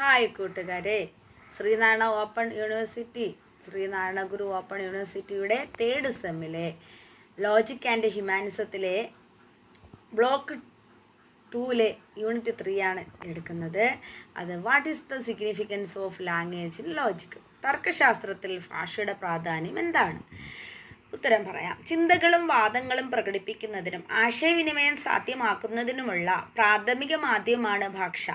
Hi കൂട്ടുകാരെ. Sreenarayana open university Sreenarayana Guru open യൂണിവേഴ്സിറ്റിയുടെ third സെമ്മിലെ ലോജിക് ആൻഡ് ഹ്യൂമാനിസത്തിലെ ബ്ലോക്ക് ടൂവിലെ യൂണിറ്റ് ത്രീ ആണ് എടുക്കുന്നത്. അത് what is the significance of language in logic തർക്കശാസ്ത്രത്തിൽ ഭാഷയുടെ പ്രാധാന്യം എന്താണ്? ഉത്തരം പറയാം. ചിന്തകളും വാദങ്ങളും പ്രകടിപ്പിക്കുന്നതിനും ആശയവിനിമയം സാധ്യമാക്കുന്നതിനുമുള്ള പ്രാഥമിക മാധ്യമമാണ് ഭാഷ.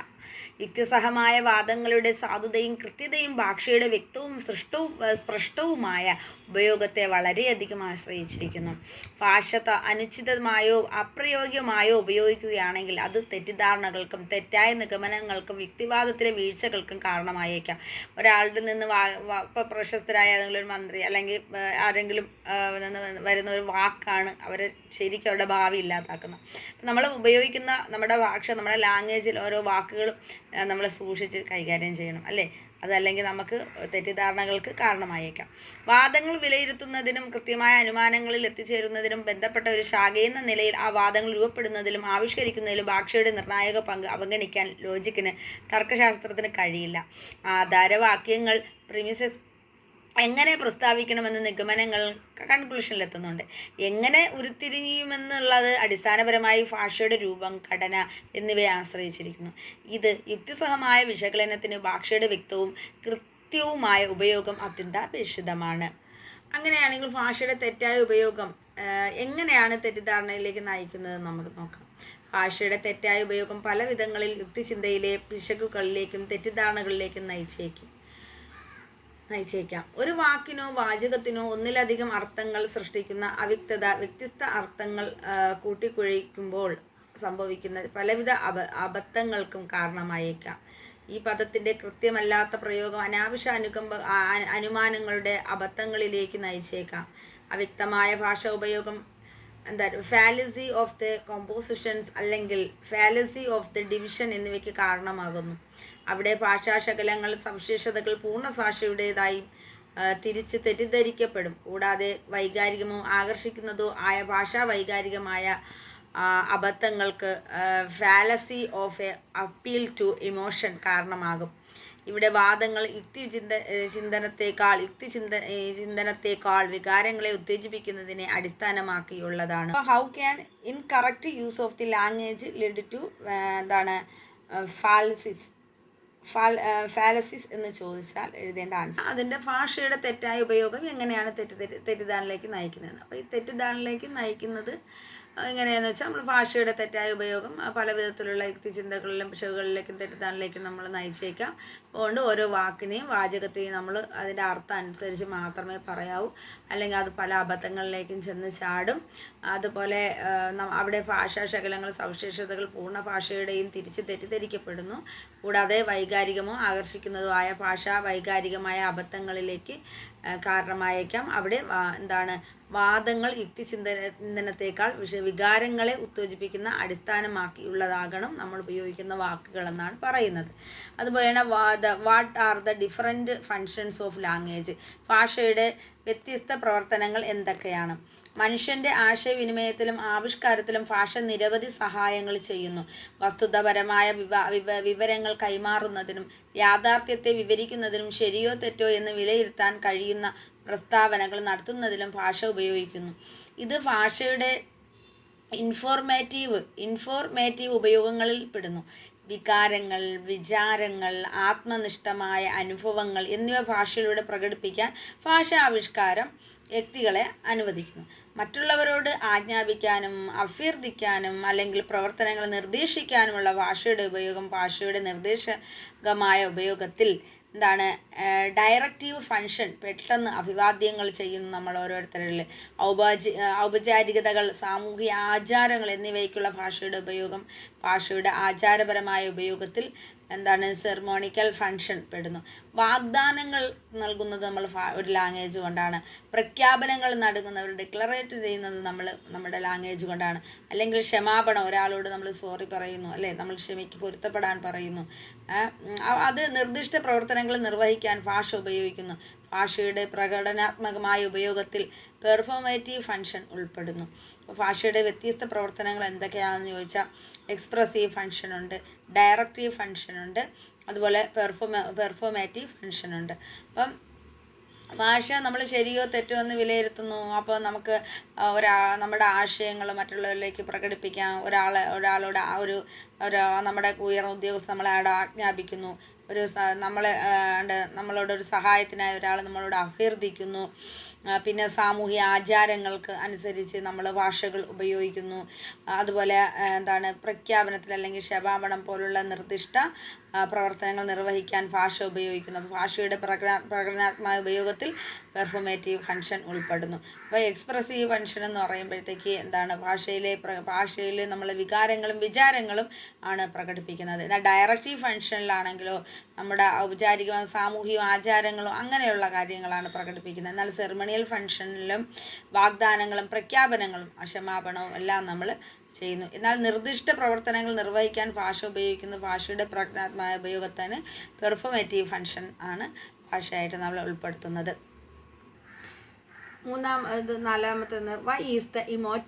യുക്തിസഹമായ വാദങ്ങളുടെ സാധുതയും കൃത്യതയും ഭാഷയുടെ വ്യക്തവും സൃഷ്ടവും സ്പൃഷ്ടവുമായ ഉപയോഗത്തെ വളരെയധികം ആശ്രയിച്ചിരിക്കുന്നു. ഭാഷ അനുചിതമായോ അപ്രയോഗ്യമായോ ഉപയോഗിക്കുകയാണെങ്കിൽ അത് തെറ്റിദ്ധാരണകൾക്കും തെറ്റായ നിഗമനങ്ങൾക്കും യുക്തിവാദത്തിലെ വീഴ്ചകൾക്കും കാരണമായേക്കാം. ഒരാളുടെ നിന്ന് വാ പ്രശസ്തരായ ഏതെങ്കിലും ഒരു മന്ത്രി അല്ലെങ്കിൽ ആരെങ്കിലും നിന്ന് വരുന്ന ഒരു വാക്കാണ് അവരെ ശരിക്കും അവരുടെ ഭാവി ഇല്ലാതാക്കുന്നത്. നമ്മൾ ഉപയോഗിക്കുന്ന നമ്മുടെ ഭാഷ നമ്മുടെ ലാംഗ്വേജിൽ ഓരോ വാക്കുകളും നമ്മൾ സൂക്ഷിച്ച് കൈകാര്യം ചെയ്യണം അല്ലേ? അതല്ലെങ്കിൽ നമുക്ക് തെറ്റിദ്ധാരണകൾക്ക് കാരണമായേക്കാം. വാദങ്ങൾ വിലയിരുത്തുന്നതിനും കൃത്യമായ അനുമാനങ്ങളിൽ എത്തിച്ചേരുന്നതിനും ബന്ധപ്പെട്ട ഒരു ശാഖയെന്ന നിലയിൽ ആ വാദങ്ങൾ രൂപപ്പെടുന്നതിലും ആവിഷ്കരിക്കുന്നതിലും ഭാഷയുടെ നിർണായക പങ്ക് അവഗണിക്കാൻ ലോജിക്കിന് തർക്കശാസ്ത്രത്തിന് കഴിയില്ല. ആധാരവാക്യങ്ങൾ പ്രിമിസസ് എങ്ങനെ പ്രസ്താവിക്കണമെന്ന് നിഗമനങ്ങൾ കൺക്ലൂഷനിലെത്തുന്നുണ്ട് എങ്ങനെ ഉരുത്തിരിയുമെന്നുള്ളത് അടിസ്ഥാനപരമായി ഭാഷയുടെ രൂപം ഘടന എന്നിവയെ ആശ്രയിച്ചിരിക്കുന്നു. ഇത് യുക്തിസഹമായ വിശകലനത്തിന് ഭാഷയുടെ വ്യക്തവും കൃത്യവുമായ ഉപയോഗം അത്യന്താപേക്ഷിതമാണ്. അങ്ങനെയാണെങ്കിൽ ഭാഷയുടെ തെറ്റായ ഉപയോഗം എങ്ങനെയാണ് തെറ്റിദ്ധാരണയിലേക്ക് നയിക്കുന്നത് നമുക്ക് നോക്കാം. ഭാഷയുടെ തെറ്റായ ഉപയോഗം പല വിധങ്ങളിൽ യുക്തിചിന്തയിലെ പിശകുകളിലേക്കും തെറ്റിദ്ധാരണകളിലേക്കും നയിച്ചേക്കും. നയിച്ചേക്കാം. ഒരു വാക്കിനോ വാചകത്തിനോ ഒന്നിലധികം അർത്ഥങ്ങൾ സൃഷ്ടിക്കുന്ന അവ്യക്തത വ്യത്യസ്ത അർത്ഥങ്ങൾ കൂട്ടിക്കുഴിക്കുമ്പോൾ സംഭവിക്കുന്ന പലവിധ അബ അബദ്ധങ്ങൾക്കും കാരണമായേക്കാം. ഈ പദത്തിന്റെ കൃത്യമല്ലാത്ത പ്രയോഗം അനാവശ്യ അനുകമ്പ അനുമാനങ്ങളുടെ അബദ്ധങ്ങളിലേക്ക് നയിച്ചേക്കാം. അവ്യക്തമായ ഭാഷ ഉപയോഗം എന്താ ഫാലസി ഓഫ് ദ കോമ്പോസിഷൻസ് അല്ലെങ്കിൽ ഫാലസി ഓഫ് ദ ഡിവിഷൻ എന്നിവയ്ക്ക് കാരണമാകുന്നു. അവിടെ ഭാഷാശകലങ്ങൾ സവിശേഷതകൾ പൂർണ ഭാഷയുടേതായി തിരിച്ച് തെറ്റിദ്ധരിക്കപ്പെടും. കൂടാതെ വൈകാരികമോ ആകർഷിക്കുന്നതോ ആയ ഭാഷാ വൈകാരികമായ അബദ്ധങ്ങൾക്ക് fallacy of a appeal to emotion കാരണമാകും. ഇവിടെ വാദങ്ങൾ യുക്തി ചിന്ത ചിന്തനത്തെക്കാൾ യുക്തി ചിന്ത ചിന്തനത്തേക്കാൾ വികാരങ്ങളെ ഉത്തേജിപ്പിക്കുന്നതിനെ അടിസ്ഥാനമാക്കിയുള്ളതാണ്. How can incorrect use of the language lead to എന്താണ് ഫാൽസിസ് ഫാലസിസ് എന്ന് ചോദിച്ചാൽ എഴുതേണ്ട ആൻസർ അതിന്റെ ഭാഷയുടെ തെറ്റായ ഉപയോഗം എങ്ങനെയാണ് തെറ്റ് തെറ്റിദ്ധാരണയിലേക്ക് നയിക്കുന്നത്? അപ്പോൾ ഈ തെറ്റിദ്ധാരണയിലേക്ക് നയിക്കുന്നത് എങ്ങനെയാണെന്ന് വെച്ചാൽ നമ്മൾ ഭാഷയുടെ തെറ്റായ ഉപയോഗം പല വിധത്തിലുള്ള യുക്തിചിന്തകളിലും പിശകുകളിലേക്കും തെറ്റിദ്ധാരണയിലേക്കും നമ്മൾ നയിച്ചേക്കാം. അതുകൊണ്ട് ഓരോ വാക്കിനെയും വാചകത്തെയും നമ്മൾ അതിന്റെ അർത്ഥം അനുസരിച്ച് മാത്രമേ പറയാവൂ. അല്ലെങ്കിൽ അത് പല അബദ്ധങ്ങളിലേക്കും ചെന്ന് ചാടും. അതുപോലെ അവിടെ ഭാഷാ ശകലങ്ങൾ സവിശേഷതകൾ പൂർണ ഭാഷയുടെയും തിരിച്ച് തെറ്റിദ്ധരിക്കപ്പെടുന്നു. കൂടാതെ വൈകാരികമോ ആകർഷിക്കുന്നതോ ആയ ഭാഷ വൈകാരികമായ അബദ്ധങ്ങളിലേക്ക് കാരണമായേക്കാം. അവിടെ എന്താണ് വാദങ്ങൾ യുക്തി ചിന്തനത്തേക്കാൾ വിഷ വികാരങ്ങളെ ഉത്തേജിപ്പിക്കുന്ന അടിസ്ഥാനമാക്കിയുള്ളതാകണം നമ്മൾ ഉപയോഗിക്കുന്ന വാക്കുകൾ എന്നാണ് പറയുന്നത്. അതുപോലെയാണ് വാദ what are the different functions of language ഭാഷയുടെ വ്യത്യസ്ത പ്രവർത്തനങ്ങൾ എന്തൊക്കെയാണ്? മനുഷ്യന്റെ ആശയവിനിമയത്തിലും ആവിഷ്കാരത്തിലും ഭാഷ നിരവധി സഹായങ്ങൾ ചെയ്യുന്നു. വസ്തുതപരമായ വിവ വിവ വിവരങ്ങൾ കൈമാറുന്നതിനും യാഥാർത്ഥ്യത്തെ വിവരിക്കുന്നതിനും ശരിയോ തെറ്റോ എന്ന് വിലയിരുത്താൻ കഴിയുന്ന പ്രസ്താവനകൾ നടത്തുന്നതിലും ഭാഷ ഉപയോഗിക്കുന്നു. ഇത് ഭാഷയുടെ ഇൻഫോർമേറ്റീവ് ഇൻഫോർമേറ്റീവ് ഉപയോഗങ്ങളിൽ പെടുന്നു. വികാരങ്ങൾ വിചാരങ്ങൾ ആത്മനിഷ്ഠമായ അനുഭവങ്ങൾ എന്നിവ ഭാഷയിലൂടെ പ്രകടിപ്പിക്കാൻ ഭാഷാവിഷ്കാരം വ്യക്തികളെ അനുവദിക്കുന്നു. മറ്റുള്ളവരോട് ആജ്ഞാപിക്കാനും അഭ്യർത്ഥിക്കാനും അല്ലെങ്കിൽ പ്രവർത്തനങ്ങൾ നിർദ്ദേശിക്കാനുമുള്ള ഭാഷയുടെ ഉപയോഗം ഭാഷയുടെ നിർദ്ദേശകമായ ഉപയോഗത്തിൽ എന്താണ് ഡയറക്റ്റീവ് ഫങ്ഷൻ പെട്ടെന്ന് അഭിവാദ്യങ്ങൾ ചെയ്യുന്നു നമ്മൾ ഓരോരുത്തരിൽ. ഔപാചി ഔപചാരികതകൾ സാമൂഹിക ആചാരങ്ങൾ എന്നിവയ്ക്കുള്ള ഭാഷയുടെ ഉപയോഗം ഭാഷയുടെ ആചാരപരമായ ഉപയോഗത്തിൽ എന്താണ് സെർമോണിക്കൽ ഫങ്ഷൻ പെടുന്നു. വാഗ്ദാനങ്ങൾ നൽകുന്നത് നമ്മൾ ഒരു ലാംഗ്വേജ് കൊണ്ടാണ്. പ്രഖ്യാപനങ്ങൾ നടത്തുന്നവർ ഡിക്ലറേറ്റ് ചെയ്യുന്നത് നമ്മൾ നമ്മുടെ ലാംഗ്വേജ് കൊണ്ടാണ്. അല്ലെങ്കിൽ ക്ഷമാപണം ഒരാളോട് നമ്മൾ സോറി പറയുന്നു. അല്ലേ? നമ്മൾ ക്ഷമിക്ക് പൊരുത്തപ്പെടാൻ പറയുന്നു. അത് നിർദ്ദിഷ്ട പ്രവർത്തനങ്ങൾ നിർവഹിക്കാൻ ഭാഷ ഉപയോഗിക്കുന്നു. ഭാഷയുടെ പ്രകടനാത്മകമായ ഉപയോഗത്തിൽ പെർഫോമേറ്റീവ് ഫങ്ഷൻ ഉൾപ്പെടുന്നു. അപ്പോൾ ഭാഷയുടെ വ്യത്യസ്ത പ്രവർത്തനങ്ങൾ എന്തൊക്കെയാണെന്ന് ചോദിച്ചാൽ എക്സ്പ്രസീവ് ഫങ്ഷൻ ഉണ്ട് ഡയറക്റ്റീവ് ഫങ്ഷൻ ഉണ്ട് അതുപോലെ പെർഫോമ പെർഫോമേറ്റീവ് ഫങ്ഷൻ ഉണ്ട്. അപ്പം ഭാഷ നമ്മൾ ശരിയോ തെറ്റോ എന്ന് വിലയിരുത്തുന്നു. അപ്പോൾ നമുക്ക് ഒരാ നമ്മുടെ ആശയങ്ങൾ മറ്റുള്ളവരിലേക്ക് പ്രകടിപ്പിക്കാം ഒരാളെ ഒരാളോട് ആ ഒരു നമ്മുടെ ഉയർന്ന ഉദ്യോഗസ്ഥ നമ്മളെ അവിടെ ആജ്ഞാപിക്കുന്നു. ഒരു നമ്മളെ നമ്മളോട് ഒരു സഹായത്തിനായി ഒരാൾ നമ്മളോട് അഭ്യർത്ഥിക്കുന്നു. പിന്നെ സാമൂഹിക ആചാരങ്ങൾക്ക് അനുസരിച്ച് നമ്മൾ ഭാഷകൾ ഉപയോഗിക്കുന്നു. അതുപോലെ എന്താണ് പ്രഖ്യാപനത്തിൽ അല്ലെങ്കിൽ ശപാപണം പോലുള്ള നിർദ്ദിഷ്ട പ്രവർത്തനങ്ങൾ നിർവഹിക്കാൻ ഭാഷ ഉപയോഗിക്കുന്നു. അപ്പോൾ ഭാഷയുടെ പ്രകടന പ്രകടനാത്മക ഉപയോഗത്തിൽ പെർഫോമേറ്റീവ് ഫങ്ഷൻ ഉൾപ്പെടുന്നു. അപ്പോൾ എക്സ്പ്രസീവ് ഫങ്ഷൻ എന്ന് പറയുമ്പോഴത്തേക്ക് എന്താണ്? ഭാഷയിലെ ഭാഷയിൽ നമ്മൾ വികാരങ്ങളും വിചാരങ്ങളും ആണ് പ്രകടിപ്പിക്കുന്നത്. എന്നാൽ ഡയറക്റ്റീവ് ഫങ്ഷനിലാണെങ്കിലോ നമ്മുടെ ഔപചാരികവും സാമൂഹിക ആചാരങ്ങളും അങ്ങനെയുള്ള കാര്യങ്ങളാണ് പ്രകടിപ്പിക്കുന്നത്. എന്നാൽ സെറിമണിയൽ ഫങ്ഷനിലും വാഗ്ദാനങ്ങളും പ്രഖ്യാപനങ്ങളും അക്ഷമാപണവും എല്ലാം നമ്മൾ ചെയ്യുന്നു. എന്നാൽ നിർദ്ദിഷ്ട പ്രവർത്തനങ്ങൾ നിർവഹിക്കാൻ ഭാഷ ഉപയോഗിക്കുന്ന. ഭാഷയുടെ പ്രജ്ഞാത്മായ ഉപയോഗത്തിന് പെർഫോമേറ്റീവ് ഫങ്ഷൻ ആണ് ഭാഷയായിട്ട് നമ്മൾ ഉൾപ്പെടുത്തുന്നത്. മൂന്നാം ഇത് നാലാമത്തെ why is the emote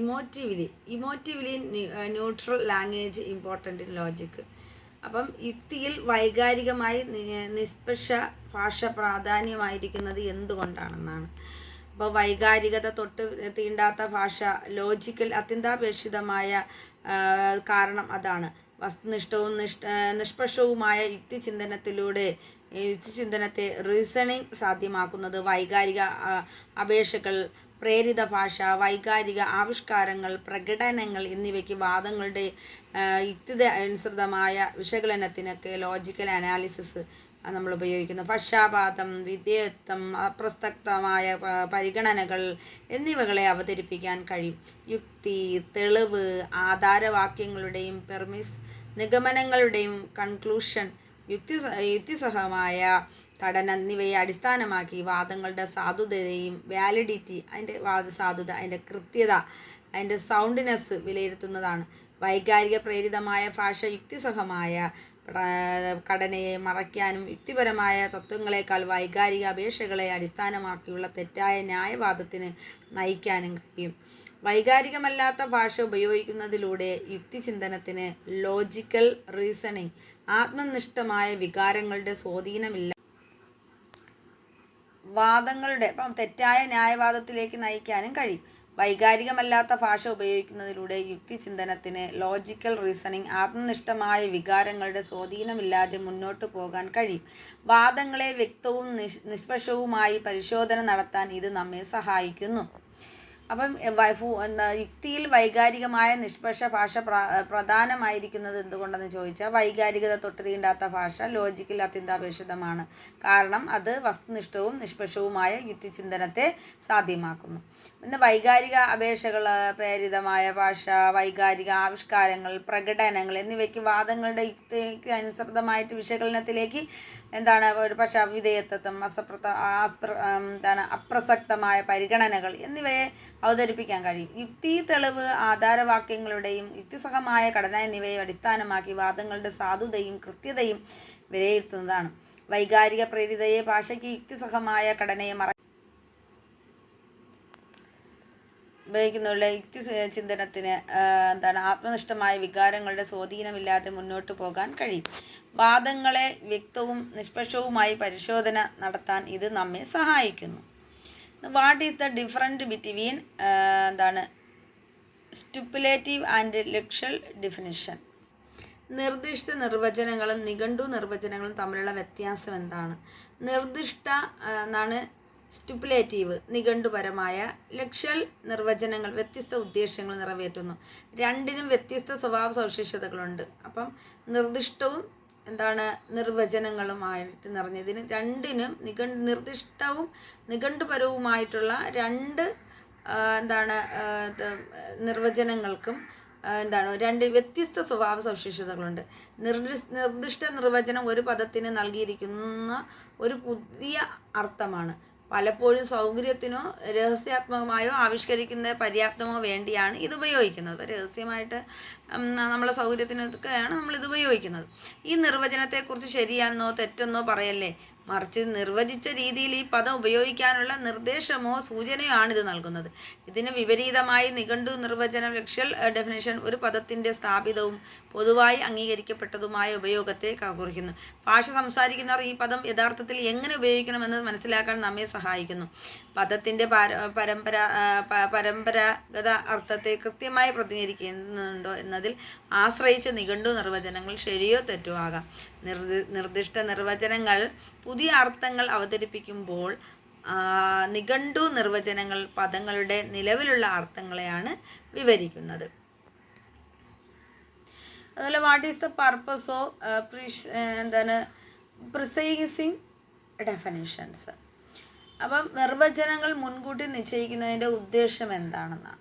emotively emotively neutral language important logic അപ്പം യുക്തിയിൽ വൈകാരികമായി നിഷ്പക്ഷ ഭാഷ പ്രാധാന്യമായിരിക്കുന്നത് എന്തുകൊണ്ടാണെന്നാണ്. അപ്പോൾ വൈകാരികത തൊട്ട് തീണ്ടാത്ത ഭാഷ ലോജിക്കൽ അത്യന്താപേക്ഷിതമായ കാരണം അതാണ്. വസ്തുനിഷ്ഠവും നിഷ്ഠ നിഷ്പക്ഷവുമായ യുക്തിചിന്തനത്തിലൂടെ യുക്തിചിന്തനത്തെ റീസണിങ് സാധ്യമാക്കുന്നത്. വൈകാരിക അപേക്ഷകൾ പ്രേരിത ഭാഷ വൈകാരിക ആവിഷ്കാരങ്ങൾ പ്രകടനങ്ങൾ എന്നിവയ്ക്ക് വാദങ്ങളുടെ യുക്തിത അനുസൃതമായ വിശകലനത്തിനൊക്കെ ലോജിക്കൽ അനാലിസിസ് നമ്മൾ ഉപയോഗിക്കുന്ന പക്ഷാപാതം വിധേയത്വം അപ്രസക്തമായ പരിഗണനകൾ എന്നിവകളെ അവതരിപ്പിക്കാൻ കഴിയും. യുക്തി തെളിവ് ആധാരവാക്യങ്ങളുടെയും പെർമിസ് നിഗമനങ്ങളുടെയും കൺക്ലൂഷൻ യുക്തി യുക്തിസഹമായ ഘടന എന്നിവയെ അടിസ്ഥാനമാക്കി വാദങ്ങളുടെ സാധുതയും വാലിഡിറ്റി അതിന്റെ വാദ സാധുത അതിന്റെ കൃത്യത അതിന്റെ സൗണ്ട്നെസ് വിലയിരുത്തുന്നതാണ്. വൈകാരിക പ്രേരിതമായ ഭാഷ യുക്തിസഹമായ ഘടനയെ മറയ്ക്കാനും യുക്തിപരമായ തത്വങ്ങളെക്കാൾ വൈകാരിക അപേക്ഷകളെ അടിസ്ഥാനമാക്കിയുള്ള തെറ്റായ ന്യായവാദത്തിന് നയിക്കാനും കഴിയും. വൈകാരികമല്ലാത്ത ഭാഷ ഉപയോഗിക്കുന്നതിലൂടെ യുക്തിചിന്തനത്തിന് ലോജിക്കൽ റീസണിങ് ആത്മനിഷ്ഠമായ വികാരങ്ങളുടെ സ്വാധീനമില്ല. വാദങ്ങളുടെ തെറ്റായ ന്യായവാദത്തിലേക്ക് നയിക്കാനും കഴിയും. വൈകാരികമല്ലാത്ത ഭാഷ ഉപയോഗിക്കുന്നതിലൂടെ യുക്തിചിന്തനത്തിന് ലോജിക്കൽ റീസണിങ് ആത്മനിഷ്ഠമായ വികാരങ്ങളുടെ സ്വാധീനമില്ലാതെ മുന്നോട്ട് പോകാൻ കഴിയും. വാദങ്ങളെ വ്യക്തവും നിഷ് നിഷ്പക്ഷവുമായി പരിശോധന നടത്താൻ ഇത് നമ്മെ സഹായിക്കുന്നു. അപ്പം യുക്തിയിൽ വൈകാരികമായ നിഷ്പക്ഷ ഭാഷ പ്ര- പ്രധാനമായിരിക്കുന്നത് എന്തുകൊണ്ടെന്ന് ചോദിച്ചാൽ വൈകാരികത തൊട്ട് തീണ്ടാത്ത ഭാഷ ലോജിക്കിൽ അത്യന്താപേക്ഷിതമാണ്. കാരണം അത് വസ്തുനിഷ്ഠവും നിഷ്പക്ഷവുമായ യുക്തിചിന്തനത്തെ സാധ്യമാക്കുന്നു പിന്നെ വൈകാരിക അപേക്ഷകൾ പ്രേരിതമായ ഭാഷ വൈകാരിക ആവിഷ്കാരങ്ങൾ പ്രകടനങ്ങൾ എന്നിവയ്ക്ക് വാദങ്ങളുടെ യുക്തിക്ക് അനുസൃതമായിട്ട് വിശകലനത്തിലേക്ക് എന്താണ് ഒരു പക്ഷേ അവിധേയത്വം അസപ്രത ആസ്പ്ര- എന്താണ് അപ്രസക്തമായ പരിഗണനകൾ എന്നിവയെ അവതരിപ്പിക്കാൻ കഴിയും. യുക്തി തെളിവ് ആധാരവാക്യങ്ങളുടെയും യുക്തിസഹമായ ഘടന എന്നിവയെ അടിസ്ഥാനമാക്കി വാദങ്ങളുടെ സാധുതയും കൃത്യതയും വിലയിരുത്തുന്നതാണ്. വൈകാരിക പ്രേരിതയെ ഭാഷയ്ക്ക് യുക്തിസഹമായ ഘടനയെ മറ ഉപയോഗിക്കുന്നുള്ള യുക്തി ചിന്തനത്തിന് എന്താണ് ആത്മനിഷ്ഠമായ വികാരങ്ങളുടെ സ്വാധീനമില്ലാതെ മുന്നോട്ട് പോകാൻ കഴിയും. വാദങ്ങളെ വ്യക്തവും നിഷ്പക്ഷവുമായി പരിശോധന നടത്താൻ ഇത് നമ്മെ സഹായിക്കുന്നു. What is the different between എന്താണ് സ്റ്റുപ്പുലേറ്റീവ് ആൻഡ് ലക്ഷൽ ഡിഫിനിഷൻ നിർദ്ദിഷ്ട നിർവചനങ്ങളും നിഘണ്ടു നിർവചനങ്ങളും തമ്മിലുള്ള വ്യത്യാസം എന്താണ്? നിർദ്ദിഷ്ട എന്നാണ് സ്റ്റുപ്പുലേറ്റീവ് നിഘണ്ടുപരമായ ലക്ഷൽ നിർവചനങ്ങൾ വ്യത്യസ്ത ഉദ്ദേശങ്ങൾ നിറവേറ്റുന്നു. രണ്ടിനും വ്യത്യസ്ത സ്വഭാവ സവിശേഷതകളുണ്ട് അപ്പം നിർദ്ദിഷ്ടവും എന്താണ് നിർവചനങ്ങളുമായിട്ട് നിറഞ്ഞതിന് രണ്ടിനും നിഘ നിർദ്ദിഷ്ടവും നിഘണ്ടുപരവുമായിട്ടുള്ള രണ്ട് എന്താണ് നിർവചനങ്ങൾക്കും എന്താണ് രണ്ട് വ്യത്യസ്ത സ്വഭാവ സവിശേഷതകളുണ്ട്. നിർദ്ദി നിർദ്ദിഷ്ട നിർവചനം ഒരു പദത്തിന് നൽകിയിരിക്കുന്ന ഒരു പുതിയ അർത്ഥമാണ്. പലപ്പോഴും സൗകര്യത്തിനോ രഹസ്യാത്മകമായോ ആവിഷ്കരിക്കുന്ന പര്യാപ്തമോ വേണ്ടിയാണ് ഇത് ഉപയോഗിക്കുന്നത്. രഹസ്യമായിട്ട് നമ്മളെ സൗകര്യത്തിനൊക്കെയാണ് നമ്മൾ ഇത് ഉപയോഗിക്കുന്നത്. ഈ നിർവചനത്തെക്കുറിച്ച് ശരിയാണെന്നോ തെറ്റെന്നോ പറയല്ലേ? മറിച്ച് നിർവചിച്ച രീതിയിൽ ഈ പദം ഉപയോഗിക്കാനുള്ള നിർദ്ദേശമോ സൂചനയോ ആണ് ഇത് നൽകുന്നത്. ഇതിന് വിപരീതമായി നിഘണ്ടു നിർവചനം ലക്ഷ്യൽ ഡെഫിനേഷൻ ഒരു പദത്തിന്റെ സ്ഥാപിതവും പൊതുവായി അംഗീകരിക്കപ്പെട്ടതുമായ ഉപയോഗത്തെ കുറിക്കുന്നു ഭാഷ സംസാരിക്കുന്നവർ ഈ പദം യഥാർത്ഥത്തിൽ എങ്ങനെ ഉപയോഗിക്കണമെന്ന് മനസ്സിലാക്കാൻ നമ്മെ സഹായിക്കുന്നു. പദത്തിന്റെ പാര പരമ്പര പരമ്പരാഗത അർത്ഥത്തെ കൃത്യമായി പ്രതിനിധീകരിക്കുന്നുണ്ടോ എന്നതിൽ ആശ്രയിച്ച് നിഘണ്ടു നിർവചനങ്ങൾ ശരിയോ തെറ്റോ ആകാം. നിർദ്ദിഷ്ട നിർവചനങ്ങൾ പുതിയ അർത്ഥങ്ങൾ അവതരിപ്പിക്കുമ്പോൾ നിഘണ്ടു നിർവചനങ്ങൾ പദങ്ങളുടെ നിലവിലുള്ള അർത്ഥങ്ങളെയാണ് വിവരിക്കുന്നത്. അതുപോലെ what is the purpose of എന്താണ് പ്രിസൈസിങ് ഡെഫിനിഷൻസ് അപ്പം നിർവചനങ്ങൾ മുൻകൂട്ടി നിശ്ചയിക്കുന്നതിന്റെ ഉദ്ദേശം എന്താണെന്നാണ്.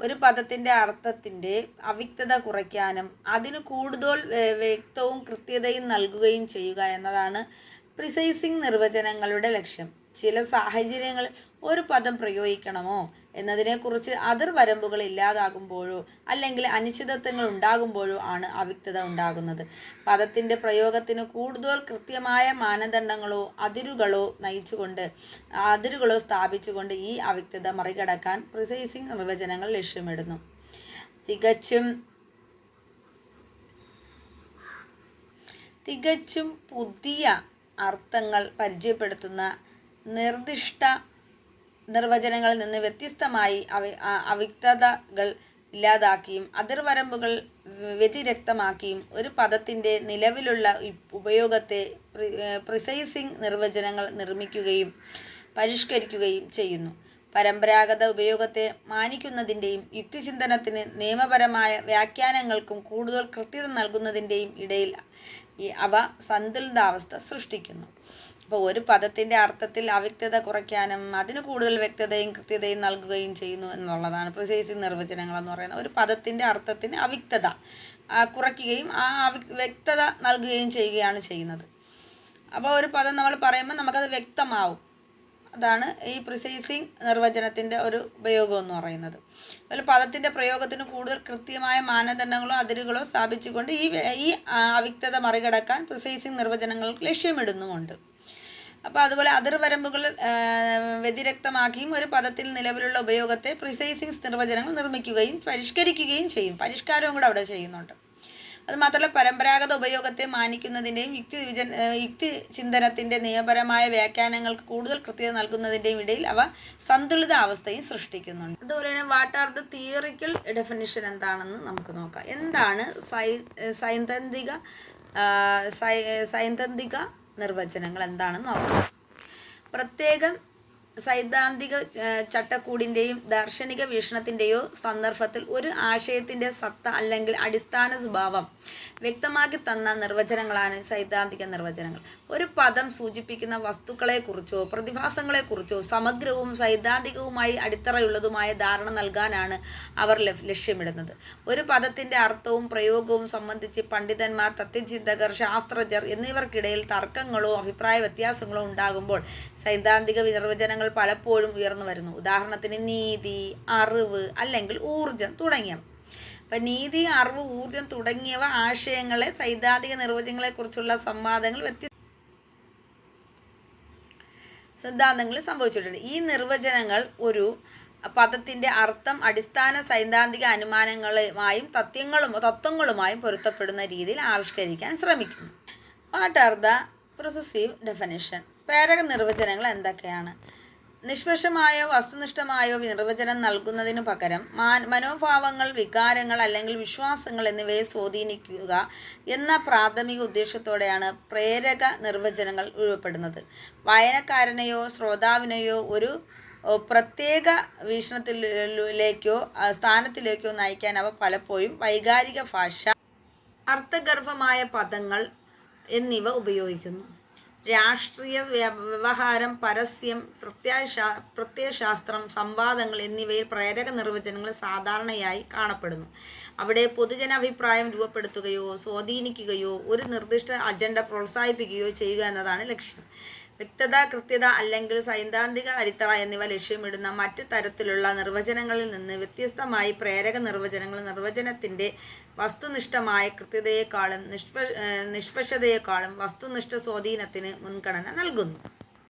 ഒരു പദത്തിന്റെ അർത്ഥത്തിന്റെ അവ്യക്തത കുറയ്ക്കാനും അതിന് കൂടുതൽ വ്യക്തവും കൃത്യതയും നൽകുകയും ചെയ്യുക എന്നതാണ് പ്രിസൈസിങ് നിർവചനങ്ങളുടെ ലക്ഷ്യം. ചില സാഹചര്യങ്ങളിൽ ഒരു പദം പ്രയോഗിക്കണമോ? എന്നതിനെക്കുറിച്ച് അതിർവരമ്പുകൾ ഇല്ലാതാകുമ്പോഴോ അല്ലെങ്കിൽ അനിശ്ചിതത്വങ്ങൾ ഉണ്ടാകുമ്പോഴോ ആണ് അവ്യക്തത ഉണ്ടാകുന്നത്. പദത്തിന്റെ പ്രയോഗത്തിന് കൂടുതൽ കൃത്യമായ മാനദണ്ഡങ്ങളോ അതിരുകളോ നയിച്ചുകൊണ്ട് അതിരുകളോ സ്ഥാപിച്ചുകൊണ്ട് ഈ അവ്യക്തത മറികടക്കാൻ പ്രിസൈസിങ് നിർവചനങ്ങൾ ലക്ഷ്യമിടുന്നു. തികച്ചും തികച്ചും പുതിയ അർത്ഥങ്ങൾ പരിചയപ്പെടുത്തുന്ന നിർദ്ദിഷ്ട നിർവചനങ്ങളിൽ നിന്ന് വ്യത്യസ്തമായി അവ അവ്യക്തതകൾ ഇല്ലാതാക്കിയും അതിർവരമ്പുകൾ വ്യതിരക്തമാക്കിയും ഒരു പദത്തിന്റെ നിലവിലുള്ള ഉപയോഗത്തെ പ്രിസൈസിങ് നിർവചനങ്ങൾ നിർമ്മിക്കുകയും പരിഷ്കരിക്കുകയും ചെയ്യുന്നു. പരമ്പരാഗത ഉപയോഗത്തെ മാനിക്കുന്നതിന്റെയും യുക്തിചിന്തനത്തിന് നിയമപരമായ വ്യാഖ്യാനങ്ങൾക്കും കൂടുതൽ കൃത്യത നൽകുന്നതിന്റെയും ഇടയിൽ അവ സന്തുലിതാവസ്ഥ സൃഷ്ടിക്കുന്നു. അപ്പോൾ ഒരു പദത്തിന്റെ അർത്ഥത്തിൽ അവ്യക്തത കുറയ്ക്കാനും അതിന് കൂടുതൽ വ്യക്തതയും കൃത്യതയും നൽകുകയും ചെയ്യുന്നു എന്നുള്ളതാണ് പ്രിസൈസിങ് നിർവചനങ്ങൾ എന്ന് പറയുന്നത്. ഒരു പദത്തിന്റെ അർത്ഥത്തിന് അവ്യക്തത കുറയ്ക്കുകയും ആ വ്യക്തത നൽകുകയും ചെയ്യുകയാണ് ചെയ്യുന്നത്. അപ്പോൾ ഒരു പദം നമ്മൾ പറയുമ്പോൾ നമുക്കത് വ്യക്തമാവും. അതാണ് ഈ പ്രിസൈസിങ് നിർവചനത്തിന്റെ ഒരു ഉപയോഗം എന്ന് പറയുന്നത്. അതുപോലെ പദത്തിന്റെ പ്രയോഗത്തിന് കൂടുതൽ കൃത്യമായ മാനദണ്ഡങ്ങളോ അതിരുകളോ സ്ഥാപിച്ചുകൊണ്ട് ഈ ഈ അവ്യക്തത മറികടക്കാൻ പ്രിസൈസിങ് നിർവചനങ്ങൾക്ക് ലക്ഷ്യമിടുന്നുമുണ്ട്. അപ്പോൾ അതുപോലെ അതിർവരമ്പുകൾ വ്യതിരക്തമാക്കിയും ഒരു പദത്തിൽ നിലവിലുള്ള ഉപയോഗത്തെ പ്രിസൈസിങ് നിർവചനങ്ങൾ നിർമ്മിക്കുകയും പരിഷ്കരിക്കുകയും ചെയ്യും. പരിഷ്കാരവും കൂടെ അവിടെ ചെയ്യുന്നുണ്ട്. അതുമാത്രമല്ല പരമ്പരാഗത ഉപയോഗത്തെ മാനിക്കുന്നതിന്റെയും യുക്തി വിജൻ യുക്തി ചിന്തനത്തിന്റെ നിയമപരമായ വ്യാഖ്യാനങ്ങൾക്ക് കൂടുതൽ കൃത്യത നൽകുന്നതിന്റെയും ഇടയിൽ അവ സന്തുലിത അവസ്ഥയും സൃഷ്ടിക്കുന്നുണ്ട്. അതുപോലെ തന്നെ what are the theoretical definition എന്താണെന്ന് നമുക്ക് നോക്കാം. എന്താണ് സൈ സൈദ്ധാന്തിക സൈദ്ധാന്തിക നിർവചനങ്ങൾ എന്താണെന്ന് നോക്കാം. പ്രത്യേകം സൈദ്ധാന്തിക ചട്ടക്കൂടിന്റെയും ദാർശനിക വീക്ഷണത്തിന്റെയോ സന്ദർഭത്തിൽ ഒരു ആശയത്തിന്റെ സത്ത അല്ലെങ്കിൽ അടിസ്ഥാന സ്വഭാവം വ്യക്തമാക്കി തന്ന നിർവചനങ്ങളാണ് സൈദ്ധാന്തിക നിർവചനങ്ങൾ. ഒരു പദം സൂചിപ്പിക്കുന്ന വസ്തുക്കളെക്കുറിച്ചോ പ്രതിഭാസങ്ങളെക്കുറിച്ചോ സമഗ്രവും സൈദ്ധാന്തികവുമായി അടിത്തറയുള്ളതുമായ ധാരണ നൽകാനാണ് അവർ ലക്ഷ്യമിടുന്നത്. ഒരു പദത്തിന്റെ അർത്ഥവും പ്രയോഗവും സംബന്ധിച്ച് പണ്ഡിതന്മാർ തത്വചിന്തകർ ശാസ്ത്രജ്ഞർ എന്നിവർക്കിടയിൽ തർക്കങ്ങളോ അഭിപ്രായ വ്യത്യാസങ്ങളോ ഉണ്ടാകുമ്പോൾ സൈദ്ധാന്തിക നിർവചനങ്ങൾ പലപ്പോഴും ഉയർന്നു വരുന്നു. ഉദാഹരണത്തിന് നീതി അറിവ് അല്ലെങ്കിൽ ഊർജം തുടങ്ങിയവ. അപ്പം നീതി അറിവ് ഊർജം തുടങ്ങിയവ ആശയങ്ങളെ സൈദ്ധാന്തിക നിർവചനങ്ങളെക്കുറിച്ചുള്ള സംവാദങ്ങൾ വ്യത്യസ്ത സിദ്ധാന്തങ്ങൾ സംഭവിച്ചിട്ടുണ്ട്. ഈ നിർവചനങ്ങൾ ഒരു പദത്തിന്റെ അർത്ഥം അടിസ്ഥാന സൈദ്ധാന്തിക അനുമാനങ്ങളുമായും തത്യങ്ങളും തത്വങ്ങളുമായും പൊരുത്തപ്പെടുന്ന രീതിയിൽ ആവിഷ്കരിക്കാൻ ശ്രമിക്കുന്നു. What are the persuasive definition പേരക നിർവചനങ്ങൾ എന്തൊക്കെയാണ്? നിഷ്പക്ഷമായോ വസ്തുനിഷ്ഠമായോ നിർവചനം നൽകുന്നതിനു പകരം മനോഭാവങ്ങൾ വികാരങ്ങൾ അല്ലെങ്കിൽ വിശ്വാസങ്ങൾ എന്നിവയെ സ്വാധീനിക്കുക എന്ന പ്രാഥമിക ഉദ്ദേശത്തോടെയാണ് പ്രേരക നിർവചനങ്ങൾ രൂപപ്പെടുന്നത്. വായനക്കാരനെയോ ശ്രോതാവിനെയോ ഒരു പ്രത്യേക വീക്ഷണത്തിലേക്കോ സ്ഥാനത്തിലേക്കോ നയിക്കാൻ അവ പലപ്പോഴും വൈകാരിക ഭാഷ അർത്ഥഗർഭമായ പദങ്ങൾ എന്നിവ ഉപയോഗിക്കുന്നു. രാഷ്ട്രീയ വ്യ- വ്യവഹാരം പരസ്യം പ്രത്യയശാ പ്രത്യയശാസ്ത്രം സംവാദങ്ങൾ എന്നിവയിൽ പ്രേരക നിർവചനങ്ങൾ സാധാരണയായി കാണപ്പെടുന്നു. അവിടെ പൊതുജനാഭിപ്രായം രൂപപ്പെടുത്തുകയോ സ്വാധീനിക്കുകയോ ഒരു നിർദ്ദിഷ്ട അജണ്ട പ്രോത്സാഹിപ്പിക്കുകയോ ചെയ്യുക എന്നതാണ് ലക്ഷ്യം. വ്യക്തത കൃത്യത അല്ലെങ്കിൽ സൈദ്ധാന്തിക അടിത്തറ എന്നിവ ലക്ഷ്യമിടുന്ന മറ്റ് തരത്തിലുള്ള നിർവചനങ്ങളിൽ നിന്ന് വ്യത്യസ്തമായി പ്രേരക നിർവചനങ്ങൾ നിർവചനത്തിന്റെ വസ്തുനിഷ്ഠമായ കൃത്യതയെക്കാളും നിഷ്പ നിഷ്പക്ഷതയെക്കാളും വസ്തുനിഷ്ഠ സ്വാധീനത്തിന് മുൻഗണന നൽകുന്നു.